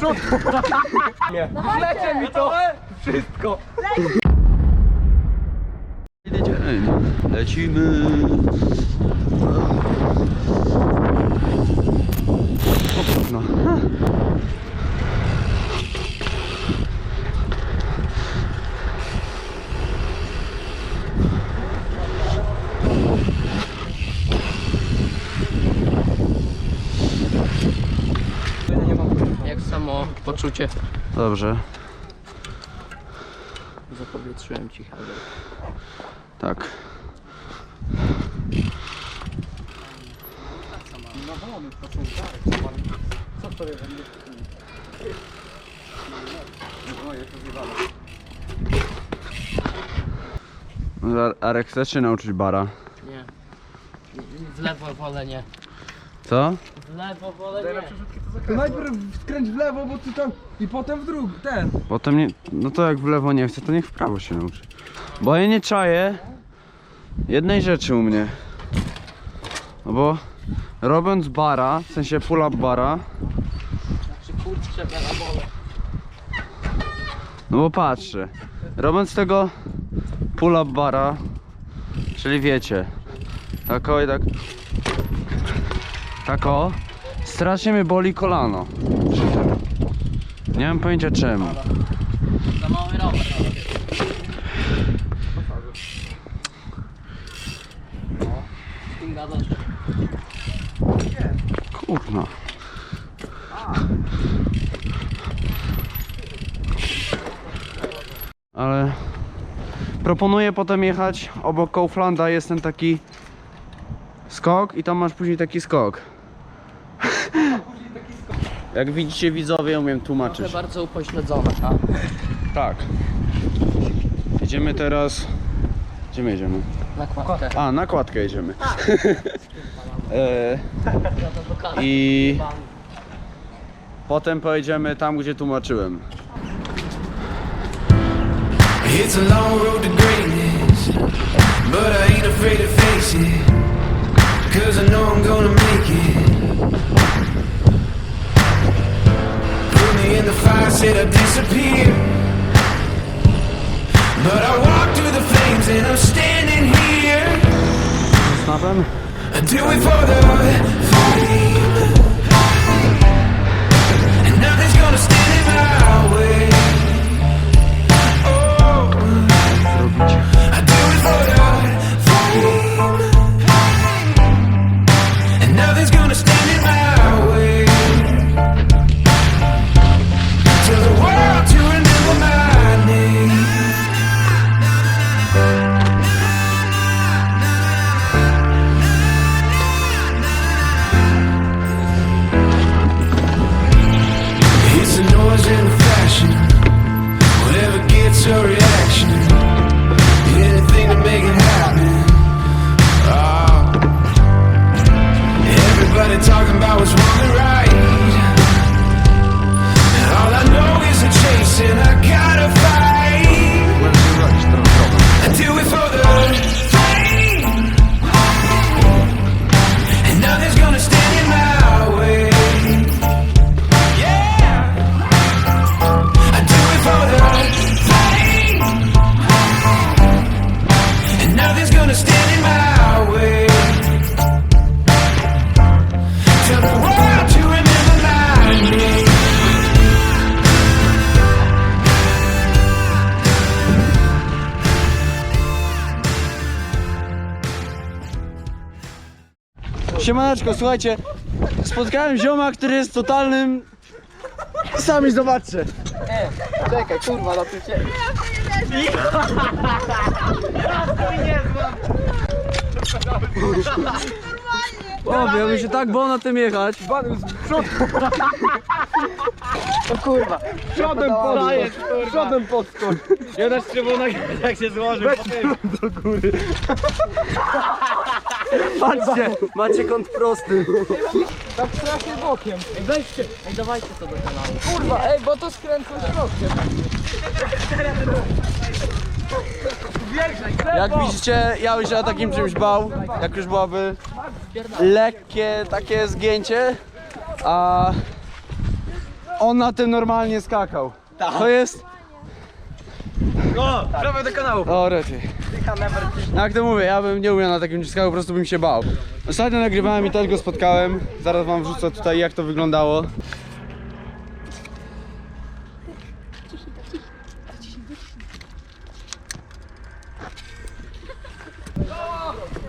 przód. Nie. Lecie mi to. Wszystko. Jedziemy, lecimy. No. Jak samo poczucie Dobrze, zapowietrzyłem ci Helder. tak. Ar- Arek, chcesz się nauczyć bara? Nie. W lewo wolę nie. Co? W lewo wolę nie. To najpierw skręć w lewo, bo ty tam... I potem w drugi, ten. Potem nie, no to jak w lewo nie chce, to niech w prawo się nauczy. Bo ja nie czaję jednej rzeczy u mnie. No bo robiąc bara, w sensie pull up bara, Czy kurczę wolę. no bo patrzę, robiąc tego pull up bara, czyli wiecie, tako i tak, tako, strasznie mnie boli kolano. Nie mam pojęcia czemu. Za mały rower. Kurna. Ale proponuję potem jechać obok Kauflanda jest ten taki skok i tam masz później taki skok. Jak widzicie widzowie, umiem Trochę tłumaczyć. bardzo upośledzone, a? Tak. Jedziemy teraz. Gdzie my jedziemy? Nakładkę. A, na kładkę jedziemy. e, to pokażę. I potem pojedziemy tam, gdzie tłumaczyłem. It's a long road to greatness, but I ain't afraid to face it. Cause I know I'm gonna make it. Said I'd disappear. But I walked through the flames and I'm standing here. Do it for the flame. Siemaneczko, słuchajcie, spotkałem zioma, który jest totalnym... Sami zobaczcie. Czekaj, kurwa, na tym cię. O, ja bym się tak bał na tym jechać. Przodem podskocz. Przodem podskocz. Jeden strzybał na jak się złożył. Patrzcie, macie kąt prosty. Tak strasznie bokiem. Ej, weźcie. Ej, dawajcie to do kanału. Kurwa, ej, bo to skręcą środkiem. Jak widzicie, ja już się na takim czymś bał, jak już byłoby lekkie takie zgięcie, a On na tym normalnie skakał. To jest... O, prawie do kanału. O, rety. Jak to mówię, ja bym nie umiał na takim skakał, po prostu bym się bał. Ostatnio nagrywałem i też go spotkałem. Zaraz wam wrzucę tutaj jak to wyglądało.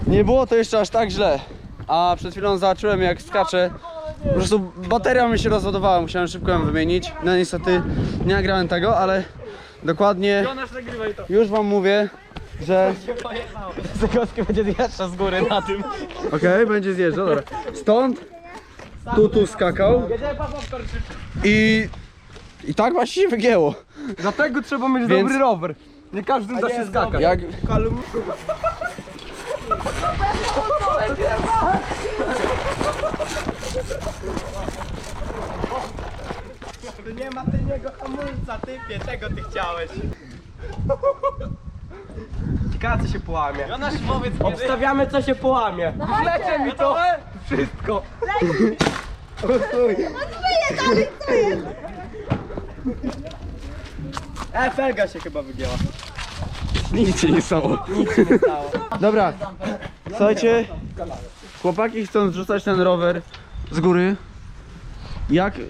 Nie było to jeszcze aż tak źle. A przed chwilą zobaczyłem jak skacze. Po prostu bateria mi się rozładowała, musiałem szybko ją wymienić. No niestety nie nagrałem tego, ale dokładnie już wam mówię, że Zagłoskę będzie zjeżdżał z góry na tym. Okej, będzie zjeżdżał, dobra. Stąd, tu, tu skakał i, i tak właśnie się wygięło. Dlatego trzeba mieć Więc- dobry rower. Nie każdym da się skakać. Jak, Nie ma tylniego hamulca, typie, czego ty chciałeś? Ciekawe co się połamie. Jonasz, powiedz Obstawiamy co się połamie. Wlecie mi to wszystko. E, felga się chyba wygięła. nic się nie stało. Dobra, słuchajcie, chłopaki chcą zrzucać ten rower z góry. Jak, yy,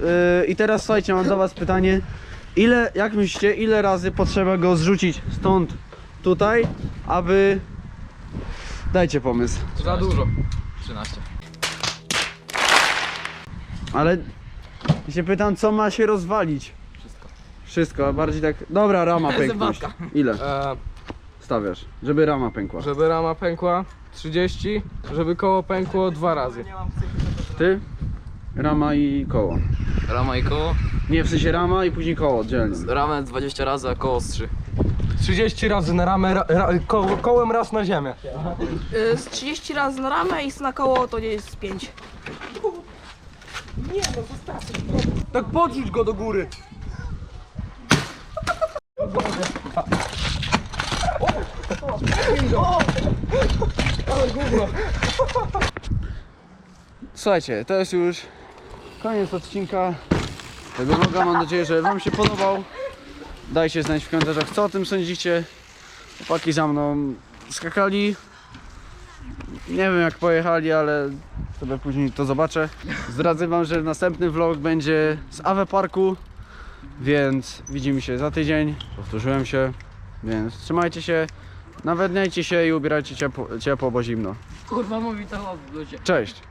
I teraz słuchajcie, mam do was pytanie. Ile, jak myślicie, ile razy potrzeba go zrzucić stąd tutaj, aby... Dajcie pomysł. Za dużo. 13. Ale ja się pytam, co ma się rozwalić? Wszystko. Wszystko, a bardziej tak. Dobra, rama pękła. Ile E, stawiasz, żeby rama pękła? żeby rama pękła 30, żeby koło pękło dwa razy. Ty? Rama i koło. Rama i koło? Nie, w sensie rama i później koło oddzielnie. Ramę 20 razy, a koło z 3. 30 razy na ramę, ra, ra, ko, kołem raz na ziemię. Y, Z 30 razy na ramę i na koło to nie jest 5. Tak podrzuć go do góry. Słuchajcie, to jest już koniec odcinka tego vloga. Mam nadzieję, że Wam się podobał. Dajcie znać w komentarzach, co o tym sądzicie. Chłopaki za mną skakali. Nie wiem jak pojechali, ale sobie później to zobaczę. Zdradzę Wam, że następny vlog będzie z Awe Parku, więc widzimy się za tydzień. Powtórzyłem się, więc trzymajcie się, nawadniajcie się i ubierajcie ciepło, ciepło bo zimno. Kurwa mówi to o ludzie. Cześć!